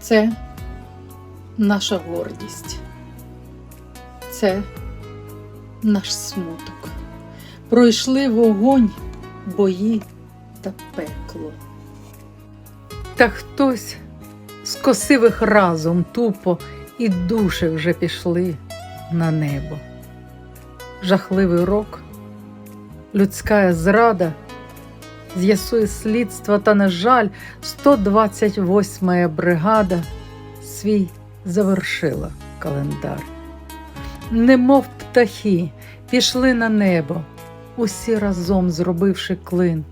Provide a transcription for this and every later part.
Це наша гордість. Це наш смуток. Пройшли вогонь, бої та пекло. Та хтось скосив їх разом тупо, і душі вже пішли на небо. Жахливий рок, людська зрада, з'ясує слідство, та, на жаль, 128-я бригада свій завершила календар. Немов птахи пішли на небо, усі разом зробивши клин.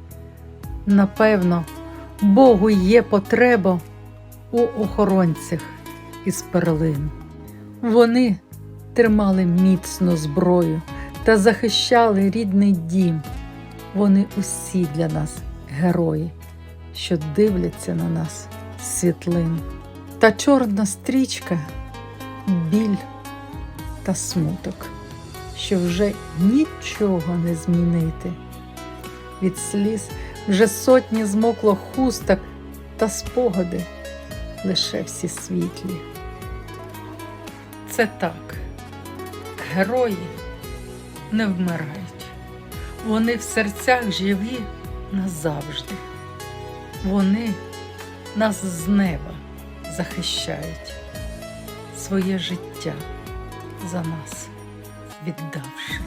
Напевно, Богу є потреба у охоронцях із перлин. Вони тримали міцно зброю та захищали рідний дім. Вони усі для нас герої, що дивляться на нас світлин. Та чорна стрічка, біль та смуток, що вже нічого не змінити. Від сліз вже сотні змокло хусток та спогади лише всі світлі. Це так, герої не вмирають. Вони в серцях живі назавжди. Вони нас з неба захищають, своє життя за нас віддавши.